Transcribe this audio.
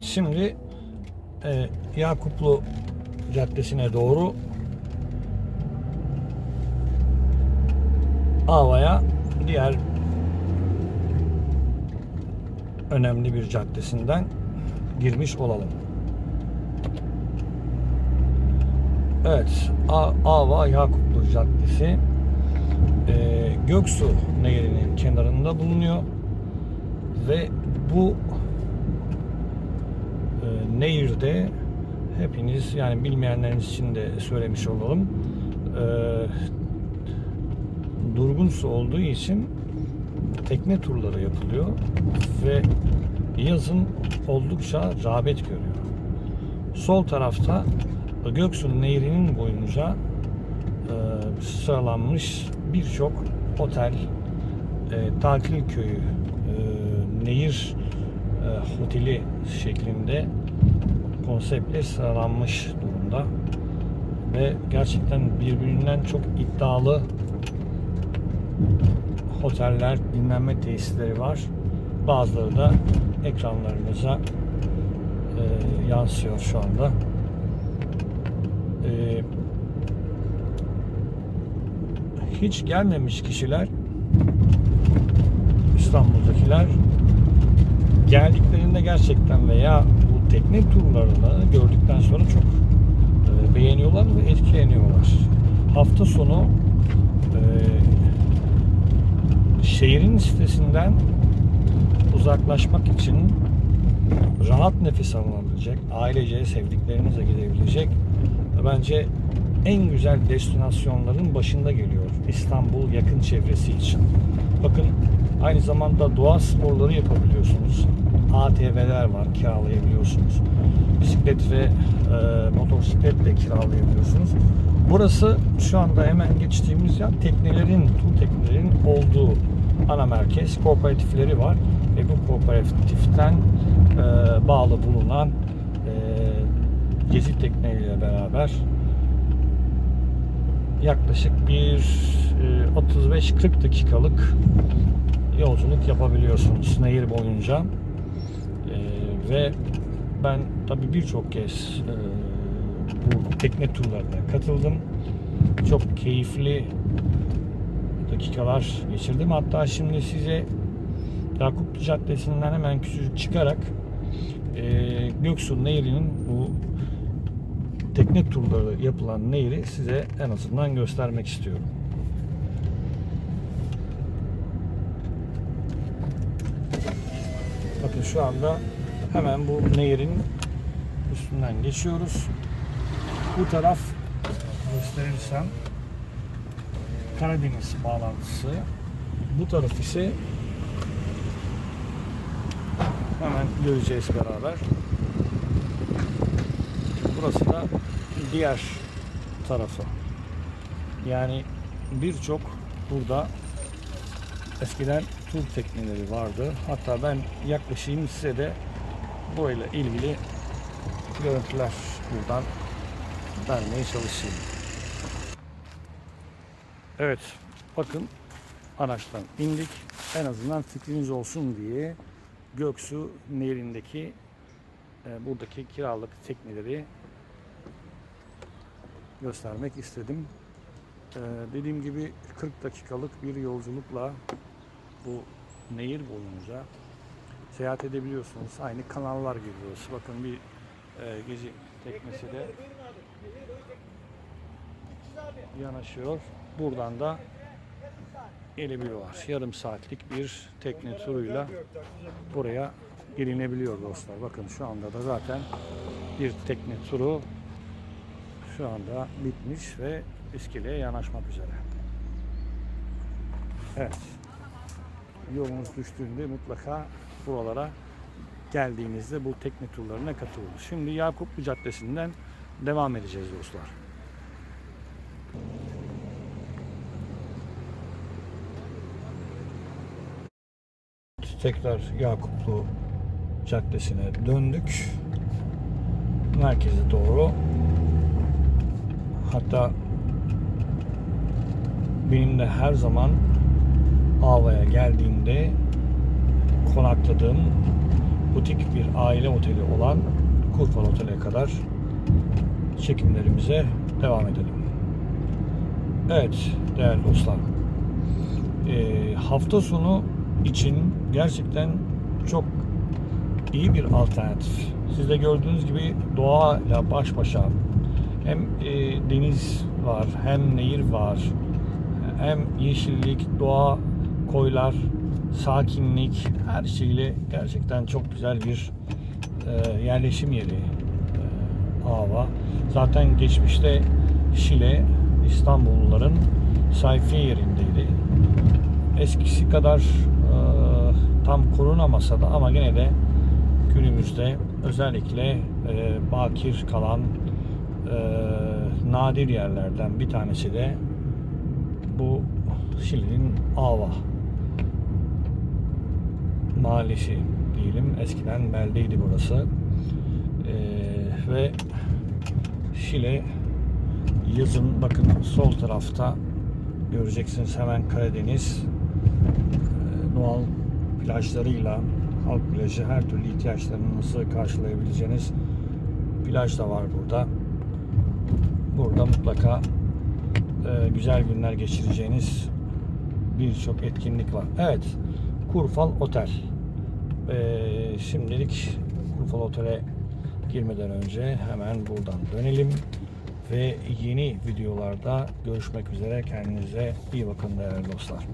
Şimdi e, Yakuplu Caddesi'ne doğru Ava'ya diğer önemli bir caddesinden girmiş olalım. Evet, A- Ava Yakuplu Caddesi e, Göksu Nehri'nin kenarında bulunuyor ve bu e, nehirde hepiniz yani bilmeyenleriniz için de söylemiş olalım. E, durgun su olduğu için tekne turları yapılıyor ve yazın oldukça rağbet görüyor. Sol tarafta Göksu Nehri'nin boyunca e, sıralanmış birçok otel, e, tatil köyü, e, nehir e, oteli şeklinde konseptler sıralanmış durumda ve gerçekten birbirinden çok iddialı oteller, dinlenme tesisleri var. Bazıları da ekranlarınıza e, yansıyor şu anda. E, hiç gelmemiş kişiler İstanbul'dakiler geldiklerinde gerçekten veya bu tekne turlarını gördükten sonra çok e, beğeniyorlar ve etkileniyorlar. Hafta sonu e, şehrin sitesinden uzaklaşmak için rahat nefes alınabilecek, ailece sevdiklerinizle gidebilecek bence en güzel destinasyonların başında geliyor İstanbul yakın çevresi için. Bakın aynı zamanda doğa sporları yapabiliyorsunuz. ATV'ler var kiralayabiliyorsunuz. Bisiklet ve e, motosiklet de kiralayabiliyorsunuz. Burası şu anda hemen geçtiğimiz yer teknelerin, tur teknelerin olduğu ana merkez. Kooperatifleri var ve bu kooperatiften e, bağlı bulunan e, gezi tekneleriyle beraber yaklaşık bir e, 35-40 dakikalık yolculuk yapabiliyorsunuz nehir boyunca. E, ve ben tabii birçok kez e, bu tekne turlarına katıldım. Çok keyifli dakikalar geçirdim. Hatta şimdi size Yakuplu Caddesi'nden hemen küçücük çıkarak e, Göksu Nehri'nin bu tekne turları yapılan nehri size en azından göstermek istiyorum. Bakın şu anda hemen bu nehrin üstünden geçiyoruz. Bu taraf gösterirsem Karadeniz bağlantısı. Bu taraf ise hemen göreceğiz beraber. Burası da diğer tarafı. Yani birçok burada eskiden tur tekneleri vardı. Hatta ben yaklaşayım size de burayla ilgili görüntüler buradan vermeye çalışayım. Evet, bakın araçtan indik. En azından fikriniz olsun diye Göksu Nehri'ndeki e, buradaki kiralık tekneleri göstermek istedim. E, dediğim gibi 40 dakikalık bir yolculukla bu nehir boyunca seyahat edebiliyorsunuz. Aynı kanallar gibi burası. Bakın bir e, gezi teknesi de yanaşıyor. Buradan da gelebiliyorlar. Yarım saatlik bir tekne turuyla buraya gelinebiliyor dostlar. Bakın şu anda da zaten bir tekne turu şu anda bitmiş ve iskeleye yanaşmak üzere. Evet. Yolunuz düştüğünde mutlaka buralara geldiğinizde bu tekne turlarına katılın. Şimdi Yakuplu Caddesi'nden devam edeceğiz dostlar. Tekrar Yakuplu Caddesi'ne döndük. Merkeze doğru. Hatta benim de her zaman Ava'ya geldiğimde konakladığım butik bir aile oteli olan Kurfal Otel'e kadar çekimlerimize devam edelim. Evet değerli dostlar. Ee, hafta sonu için gerçekten çok iyi bir alternatif. Siz de gördüğünüz gibi doğayla baş başa hem e, deniz var, hem nehir var, hem yeşillik, doğa, koylar, sakinlik her şeyle gerçekten çok güzel bir e, yerleşim yeri e. Zaten geçmişte Şile İstanbulluların sayfiye yerindeydi. Eskisi kadar e, tam korunamasa da ama gene de günümüzde özellikle e, bakir kalan e, nadir yerlerden bir tanesi de bu Şili'nin Ava mahallesi diyelim. Eskiden beldeydi burası. Ee, ve Şile yazın bakın sol tarafta göreceksiniz hemen Karadeniz ee, doğal plajlarıyla halk plajı her türlü ihtiyaçlarınızı karşılayabileceğiniz plaj da var burada. Burada mutlaka e, güzel günler geçireceğiniz birçok etkinlik var. Evet, Kurfal Otel. Ee, şimdilik Kurfal Otel'e girmeden önce hemen buradan dönelim ve yeni videolarda görüşmek üzere. Kendinize iyi bakın değerli dostlar.